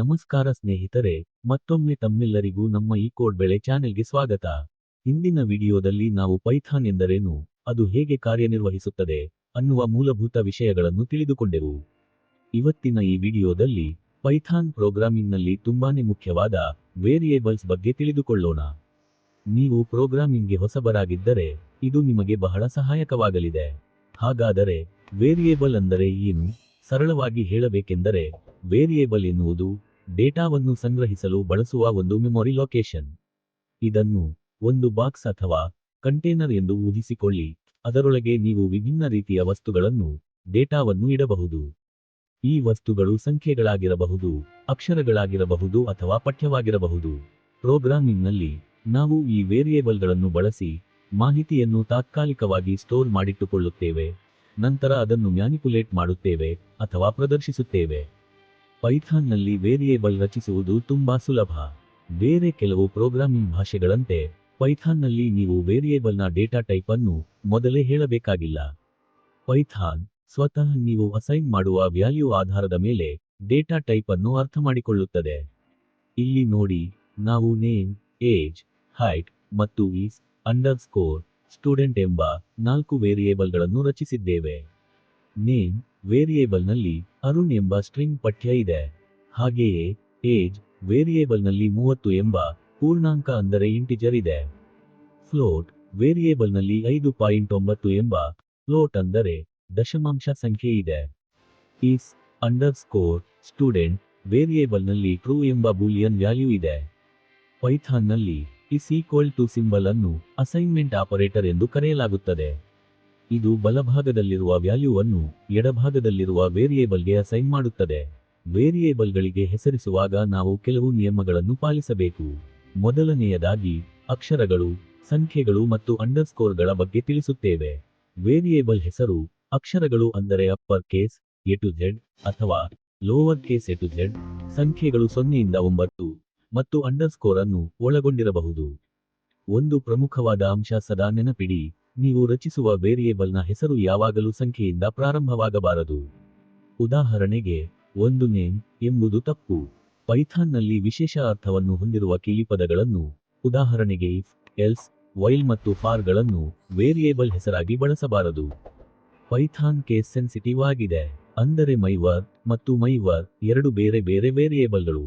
ನಮಸ್ಕಾರ ಸ್ನೇಹಿತರೆ, ಮತ್ತೊಮ್ಮೆ ತಮ್ಮೆಲ್ಲರಿಗೂ ನಮ್ಮ ಈ ಕೋಡ್ ಬೆಳೆ ಚಾನೆಲ್ಗೆ ಸ್ವಾಗತ. ಹಿಂದಿನ ವಿಡಿಯೋದಲ್ಲಿ ನಾವು ಪೈಥಾನ್ ಎಂದರೇನು, ಅದು ಹೇಗೆ ಕಾರ್ಯನಿರ್ವಹಿಸುತ್ತದೆ ಅನ್ನುವ ಮೂಲಭೂತ ವಿಷಯಗಳನ್ನು ತಿಳಿದುಕೊಂಡೆವು. ಇವತ್ತಿನ ಈ ವಿಡಿಯೋದಲ್ಲಿ ಪೈಥಾನ್ ಪ್ರೋಗ್ರಾಮಿಂಗ್ನಲ್ಲಿ ತುಂಬಾನೇ ಮುಖ್ಯವಾದ ವೇರಿಯೇಬಲ್ಸ್ ಬಗ್ಗೆ ತಿಳಿದುಕೊಳ್ಳೋಣ. ನೀವು ಪ್ರೋಗ್ರಾಮಿಂಗ್ಗೆ ಹೊಸಬರಾಗಿದ್ದರೆ, ಇದು ನಿಮಗೆ ಬಹಳ ಸಹಾಯಕವಾಗಲಿದೆ. ಹಾಗಾದರೆ, ವೇರಿಯೇಬಲ್ ಅಂದರೆ ಏನು? ಸರಳವಾಗಿ ಹೇಳಬೇಕೆಂದರೆ, ವೇರಿಯೇಬಲ್ ಎನ್ನುವುದು ಡೇಟಾವನ್ನು ಸಂಗ್ರಹಿಸಲು ಬಳಸುವ ಒಂದು ಮೆಮೊರಿ ಲೊಕೇಶನ್ ಇದನ್ನು ಒಂದು ಬಾಕ್ಸ್ ಅಥವಾ ಕಂಟೇನರ್ ಎಂದು ಊಹಿಸಿಕೊಳ್ಳಿ. ಅದರೊಳಗೆ ನೀವು ವಿಭಿನ್ನ ರೀತಿಯ ವಸ್ತುಗಳನ್ನು, ಡೇಟಾವನ್ನು ಇಡಬಹುದು. ಈ ವಸ್ತುಗಳು ಸಂಖ್ಯೆಗಳಾಗಿರಬಹುದು, ಅಕ್ಷರಗಳಾಗಿರಬಹುದು ಅಥವಾ ಪಠ್ಯವಾಗಿರಬಹುದು. ಪ್ರೋಗ್ರಾಮಿಂಗ್ನಲ್ಲಿ ನಾವು ಈ ವೇರಿಯೇಬಲ್ಗಳನ್ನು ಬಳಸಿ ಮಾಹಿತಿಯನ್ನು ತಾತ್ಕಾಲಿಕವಾಗಿ ಸ್ಟೋರ್ ಮಾಡಿಟ್ಟುಕೊಳ್ಳುತ್ತೇವೆ. ನಂತರ ಅದನ್ನು ಮ್ಯಾನಿಪುಲೇಟ್ ಮಾಡುತ್ತೇವೆ ಅಥವಾ ಪ್ರದರ್ಶಿಸುತ್ತೇವೆ. ಪೈಥಾನ್ನಲ್ಲಿ ವೇರಿಯೇಬಲ್ ರಚಿಸುವುದು ತುಂಬಾ ಸುಲಭ. ಬೇರೆ ಕೆಲವು ಪ್ರೋಗ್ರಾಮಿಂಗ್ ಭಾಷೆಗಳಂತೆ, ಪೈಥಾನ್ನಲ್ಲಿ ನೀವು ವೇರಿಯೇಬಲ್ನ ಡೇಟಾ ಟೈಪ್ ಅನ್ನು ಮೊದಲೇ ಹೇಳಬೇಕಾಗಿಲ್ಲ. ಪೈಥಾನ್ ಸ್ವತಃ ನೀವು ಅಸೈನ್ ಮಾಡುವ ವ್ಯಾಲ್ಯೂ ಆಧಾರದ ಮೇಲೆ ಡೇಟಾ ಟೈಪ್ ಅನ್ನು ಮಾಡಿಕೊಳ್ಳುತ್ತದೆ. ಇಲ್ಲಿ ನೋಡಿ, ನಾವು ನೇಮ್, ಏಜ್, ಹೈಟ್ ಮತ್ತು ಈಸ್ ಅಂಡರ್ ಸ್ಕೋರ್ ಸ್ಟೂಡೆಂಟ್ ಎಂಬ ನಾಲ್ಕು ವೇರಿಯೇಬಲ್ಗಳನ್ನು ರಚಿಸಿದ್ದೇವೆ. ನೇಮ್ ವೇರಿಯೇಬಲ್ನಲ್ಲಿ ಅರುಣ್ ಎಂಬ ಸ್ಟ್ರಿಂಗ್ ಪಠ್ಯ ಇದೆ. ಹಾಗೆಯೇ, ಏಜ್, ವೇರಿಯೇಬಲ್ನಲ್ಲಿ ಮೂವತ್ತು ಎಂಬ ಪೂರ್ಣಾಂಕ ಅಂದರೆ ಇಂಟಿಜರ್ ಇದೆ. ಫ್ಲೋಟ್, ವೇರಿಯೇಬಲ್ನಲ್ಲಿ ಐದು ಪಾಯಿಂಟ್ ಒಂಬತ್ತು ಎಂಬ ಫ್ಲೋಟ್ ಅಂದರೆ ದಶಮಾಂಶ ಸಂಖ್ಯೆ ಇದೆ. ಇಸ್ ಅಂಡರ್ ಸ್ಕೋರ್ ಸ್ಟೂಡೆಂಟ್, ವೇರಿಯೇಬಲ್ನಲ್ಲಿ ಟ್ರೂ ಎಂಬ ಬೂಲಿಯನ್ ವ್ಯಾಲ್ಯೂ ಇದೆ. ಪೈಥಾನ್ನಲ್ಲಿ ಇಸ್ ಈಕ್ವಲ್ ಟು ಸಿಂಬಲ್ ಅನ್ನು ಅಸೈನ್ಮೆಂಟ್ ಆಪರೇಟರ್ ಎಂದು ಕರೆಯಲಾಗುತ್ತದೆ. ಇದು ಬಲಭಾಗದಲ್ಲಿರುವ ವ್ಯಾಲ್ಯೂವನ್ನು ಎಡಭಾಗದಲ್ಲಿರುವ ವೇರಿಯೇಬಲ್ಗೆ ಅಸೈನ್ ಮಾಡುತ್ತದೆ. ವೇರಿಯೇಬಲ್ಗಳಿಗೆ ಹೆಸರಿಸುವಾಗ ನಾವು ಕೆಲವು ನಿಯಮಗಳನ್ನು ಪಾಲಿಸಬೇಕು. ಮೊದಲನೆಯದಾಗಿ, ಅಕ್ಷರಗಳು, ಸಂಖ್ಯೆಗಳು ಮತ್ತು ಅಂಡರ್ಸ್ಕೋರ್ಗಳ ಬಗ್ಗೆ ತಿಳಿಸುತ್ತೇವೆ. ವೇರಿಯೇಬಲ್ ಹೆಸರು, ಅಕ್ಷರಗಳು ಅಂದರೆ upper case, A to Z ಅಥವಾ lower case, A to Z, ಸಂಖ್ಯೆಗಳು ಸೊನ್ನೆಯಿಂದ ಒಂಬತ್ತು ಮತ್ತು ಅಂಡರ್ಸ್ಕೋರ್ ಅನ್ನು ಒಳಗೊಂಡಿರಬಹುದು. ಒಂದು ಪ್ರಮುಖವಾದ ಅಂಶ ಸದಾ ನೆನಪಿಡಿ. ನೀವು ರಚಿಸುವ ವೇರಿಯೇಬಲ್ನ ಹೆಸರು ಯಾವಾಗಲೂ ಸಂಖ್ಯೆಯಿಂದ ಪ್ರಾರಂಭವಾಗಬಾರದು. ಉದಾಹರಣೆಗೆ, ಒಂದು ನೇಮ್ ಎಂಬುದು ತಪ್ಪು. ಪೈಥಾನ್ನಲ್ಲಿ ವಿಶೇಷ ಅರ್ಥವನ್ನು ಹೊಂದಿರುವ ಕೀಲಿಪದಗಳನ್ನು, ಉದಾಹರಣೆಗೆ ಇಫ್ ಎಲ್ಸ್ ವೈಲ್ ಮತ್ತು ಫಾರ್ಗಳನ್ನು ವೇರಿಯೇಬಲ್ ಹೆಸರಾಗಿ ಬಳಸಬಾರದು. ಪೈಥಾನ್ ಕೇಸ್ ಸೆನ್ಸಿಟಿವ್ ಆಗಿದೆ, ಅಂದರೆ ಮೈವರ್ ಮತ್ತು ಮೈವರ್ ಎರಡು ಬೇರೆ ಬೇರೆ ವೇರಿಯೇಬಲ್ಗಳು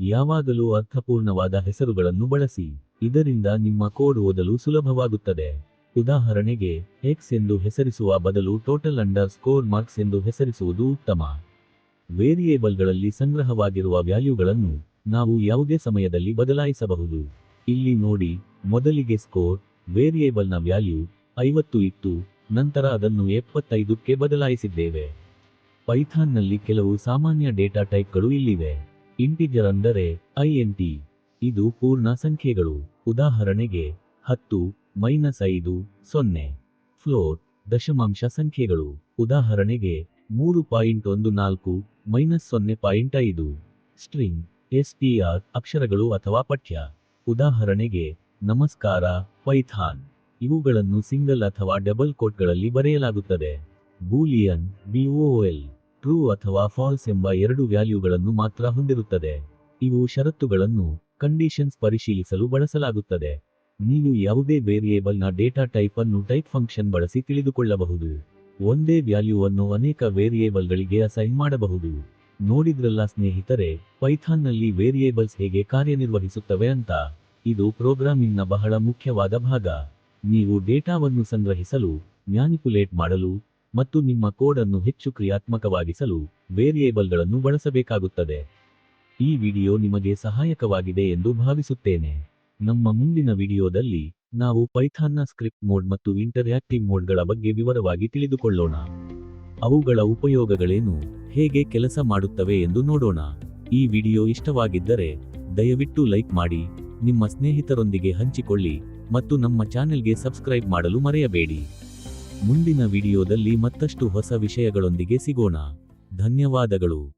ಯಾವಾಗಲೂ ಅರ್ಥಪೂರ್ಣವಾದ ಹೆಸರುಗಳನ್ನು ಬಳಸಿ, ಇದರಿಂದ ನಿಮ್ಮ ಕೋಡ್ ಓದಲು ಸುಲಭವಾಗುತ್ತದೆ. ಉದಾಹರಣೆಗೆ ಎಕ್ಸ್ ಎಂದು ಹೆಸರಿಸುವ ಬದಲು ಟೋಟಲ್ ಅಂಡರ್ ಸ್ಕೋರ್ ಮಾರ್ಕ್ಸ್ ಎಂದು ಹೆಸರಿಸುವುದು ಉತ್ತಮ. ವೇರಿಯೇಬಲ್ಗಳಲ್ಲಿ ಸಂಗ್ರಹವಾಗಿರುವ ವ್ಯಾಲ್ಯೂಗಳನ್ನು ನಾವು ಯಾವುದೇ ಸಮಯದಲ್ಲಿ ಬದಲಾಯಿಸಬಹುದು. ಇಲ್ಲಿ ನೋಡಿ, ಮೊದಲಿಗೆ ಸ್ಕೋರ್ ವೇರಿಯೇಬಲ್ನ ವ್ಯಾಲ್ಯೂ ಐವತ್ತು ಇತ್ತು, ನಂತರ ಅದನ್ನು ಎಪ್ಪತ್ತೈದಕ್ಕೆ ಬದಲಾಯಿಸಿದ್ದೇವೆ. ಪೈಥಾನ್ನಲ್ಲಿ ಕೆಲವು ಸಾಮಾನ್ಯ ಡೇಟಾ ಟೈಪ್ಗಳು ಇಲ್ಲಿವೆ. ಇಂಟಿಜರ್ ಅಂದರೆ ಐಎನ್ಟಿ ಇದು ಪೂರ್ಣ ಸಂಖ್ಯೆಗಳು. ಉದಾಹರಣೆಗೆ, ಹತ್ತು ಮೈನಸ್ ಐದು, ಸೊನ್ನೆ. ಫ್ಲೋರ್, ದಶಮಾಂಶ ಸಂಖ್ಯೆಗಳು. ಉದಾಹರಣೆಗೆ, ಮೂರು ಪಾಯಿಂಟ್ ಒಂದು ನಾಲ್ಕು, ಮೈನಸ್ ಸೊನ್ನೆ ಪಾಯಿಂಟ್ ಐದು. ಸ್ಟ್ರಿಂಗ್ ಎಸ್ಟಿಆರ್ ಅಕ್ಷರಗಳು ಅಥವಾ ಪಠ್ಯ. ಉದಾಹರಣೆಗೆ, ನಮಸ್ಕಾರ, ಪೈಥಾನ್. ಇವುಗಳನ್ನು ಸಿಂಗಲ್ ಅಥವಾ ಡಬಲ್ ಕೋಟ್ಗಳಲ್ಲಿ ಬರೆಯಲಾಗುತ್ತದೆ. ಬೂಲಿಯನ್ ಬಿಒಎಲ್ ಟ್ರೂ ಅಥವಾ ಫಾಲ್ಸ್ ಎಂಬ ಎರಡು ವ್ಯಾಲ್ಯೂಗಳನ್ನು ಮಾತ್ರ ಹೊಂದಿರುತ್ತದೆ. ಇವು ಷರತ್ತುಗಳನ್ನು, ಕಂಡೀಷನ್ಸ್ ಪರಿಶೀಲಿಸಲು ಬಳಸಲಾಗುತ್ತದೆ. ನೀವು ಯಾವುದೇ ವೇರಿಯೇಬಲ್ನ ಡೇಟಾ ಟೈಪ್ ಅನ್ನು ಟೈಪ್ ಫಂಕ್ಷನ್ ಬಳಸಿ ತಿಳಿದುಕೊಳ್ಳಬಹುದು. ಒಂದೇ ವ್ಯಾಲ್ಯೂವನ್ನು ಅನೇಕ ವೇರಿಯೇಬಲ್ಗಳಿಗೆ ಅಸೈನ್ ಮಾಡಬಹುದು. ನೋಡಿದ್ರಲ್ಲ ಸ್ನೇಹಿತರೆ ಪೈಥಾನ್ನಲ್ಲಿ ವೇರಿಯೇಬಲ್ಸ್ ಹೇಗೆ ಕಾರ್ಯನಿರ್ವಹಿಸುತ್ತವೆ ಅಂತ? ಇದು ಪ್ರೋಗ್ರಾಮಿಂಗ್ನ ಬಹಳ ಮುಖ್ಯವಾದ ಭಾಗ. ನೀವು ಡೇಟಾವನ್ನು ಸಂಗ್ರಹಿಸಲು ಮ್ಯಾನಿಪುಲೇಟ್ ಮಾಡಲು, ಮತ್ತು ನಿಮ್ಮ ಕೋಡ್ ಅನ್ನು ಹೆಚ್ಚು ಕ್ರಿಯಾತ್ಮಕವಾಗಿಸಲು ವೇರಿಯೇಬಲ್ಗಳನ್ನು ಬಳಸಬೇಕಾಗುತ್ತದೆ. ಈ ವಿಡಿಯೋ ನಿಮಗೆ ಸಹಾಯಕವಾಗಿದೆ ಎಂದು ಭಾವಿಸುತ್ತೇನೆ. ನಮ್ಮ ಮುಂದಿನ ವಿಡಿಯೋದಲ್ಲಿ ನಾವು ಪೈಥಾನ್ನ ಸ್ಕ್ರಿಪ್ಟ್ ಮೋಡ್ ಮತ್ತು ಇಂಟರ್ಯಾಕ್ಟಿವ್ ಮೋಡ್ಗಳ ಬಗ್ಗೆ ವಿವರವಾಗಿ ತಿಳಿದುಕೊಳ್ಳೋಣ. ಅವುಗಳ ಉಪಯೋಗಗಳೇನು? ಹೇಗೆ ಕೆಲಸ ಮಾಡುತ್ತವೆ ಎಂದು ನೋಡೋಣ. ಈ ವಿಡಿಯೋ ಇಷ್ಟವಾಗಿದ್ದರೆ ದಯವಿಟ್ಟು ಲೈಕ್ ಮಾಡಿ, ನಿಮ್ಮ ಸ್ನೇಹಿತರೊಂದಿಗೆ ಹಂಚಿಕೊಳ್ಳಿ ಮತ್ತು ನಮ್ಮ ಚಾನೆಲ್ಗೆ ಸಬ್ಸ್ಕ್ರೈಬ್ ಮಾಡಲು ಮರೆಯಬೇಡಿ. ಮುಂದಿನ ವಿಡಿಯೋದಲ್ಲಿ ಮತ್ತಷ್ಟು ಹೊಸ ವಿಷಯಗಳೊಂದಿಗೆ ಸಿಗೋಣ. ಧನ್ಯವಾದಗಳು.